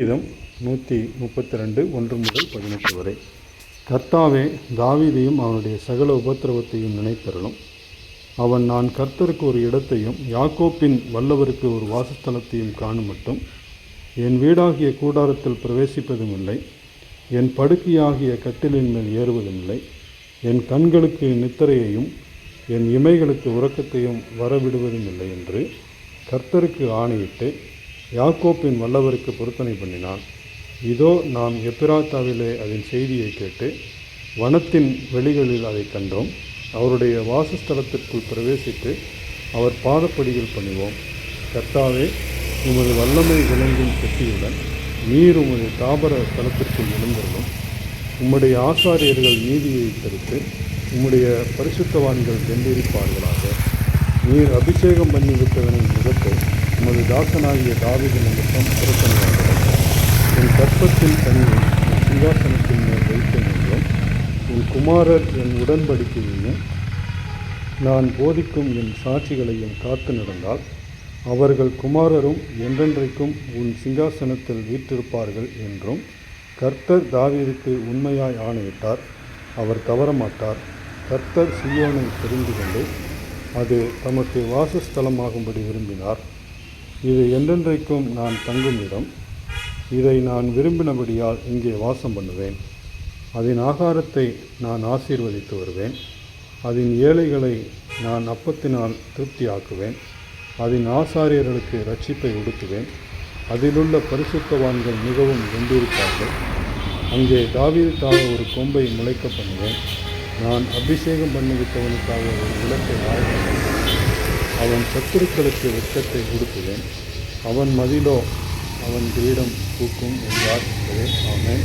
கீதம் நூற்றி முப்பத்தி ரெண்டு ஒன்று முதல் பதினெட்டு வரை. கர்த்தாவே தாவீதையும் அவனுடைய சகல உபத்திரவத்தையும் நினைத்தருளும். அவன் நான் கர்த்தருக்கு ஒரு இடத்தையும் யாக்கோப்பின் வல்லவருக்கு ஒரு வாசஸ்தலத்தையும் காணும் மட்டும். என் வீடாகிய கூடாரத்தில் பிரவேசிப்பதும் இல்லை. என் படுக்கையாகிய கட்டிலின் மேல் ஏறுவதும் இல்லை. என் கண்களுக்கு நித்திரையையும் என் இமைகளுக்கு உறக்கத்தையும் வரவிடுவதும் இல்லை என்று கர்த்தருக்கு ஆணையிட்டு யாக்கோப்பின் வல்லவருக்கு பொருத்தனை பண்ணினான். இதோ நாம் எப்பிராத்தாவிலே அதன் செய்தியை கேட்டு வனத்தின் வெளிகளில் அதை கண்டோம். அவருடைய வாசஸ்தலத்திற்குள் பிரவேசித்து அவர் பாதப்படிகள் பண்ணுவோம் கர்த்தாவே உமது வல்லமை விளங்கும் பெட்டியுடன் நீர் உமது தாபர ஸ்தலத்திற்குள் எழுந்தருளும். உம்முடைய ஆசாரியர்கள் நீதியை தடுத்து உம்முடைய பரிசுத்தவான்கள் வென்றிருப்பார்களாக. நீர் அபிஷேகம் பண்ணிவிட்டவனின் முகத்தை உமது தாசனாகிய தாவீது நிமித்தம் புறக்கணியாகிறது என் கற்பத்தின் தனியை என் சிங்காசனத்தின் மேல் வைத்தேன் என்றும் என் குமாரர் என் உடன்படிக்கையையும் நான் போதிக்கும் என் சாட்சிகளையும் காத்து நடந்தால் அவர்கள் குமாரரும் என்றென்றைக்கும் உன் சிங்காசனத்தில் வீற்றிருப்பார்கள் என்றும் கர்த்தர் தாவீதுக்கு உண்மையாய் ஆணையிட்டார். அவர் தவறமாட்டார். கர்த்தர் சியோனை தெரிந்து கொண்டு அது தமக்கு வாசஸ்தலமாகும்படி விரும்பினார். இது என்றென்றைக்கும் நான் தங்கும் இடம். இதை நான் விரும்பினபடியால் இங்கே வாசம் பண்ணுவேன். அதன் ஆகாரத்தை நான் ஆசீர்வதித்து வருவேன். அதன் ஏழைகளை நான் அப்பத்தினால் திருப்தியாக்குவேன். அதன் ஆசாரியர்களுக்கு ரட்சிப்பை உடுத்துவேன். அதிலுள்ள பரிசுத்தவான்கள் மிகவும் வென்றிருப்பார்கள் அங்கே தாவீதுக்காக ஒரு கொம்பை முளைக்க பண்ணுவேன். நான் அபிஷேகம் பண்ணிவிட்டவனுக்காக ஒரு விளக்கை ஆயத்தம் அவன் சத்துருக்களுக்கு வெட்கத்தை உடுத்துவேன் அவன் மதிலோ அவன் கிரீடம் பூக்கும் என்றார். என்பதே அவன்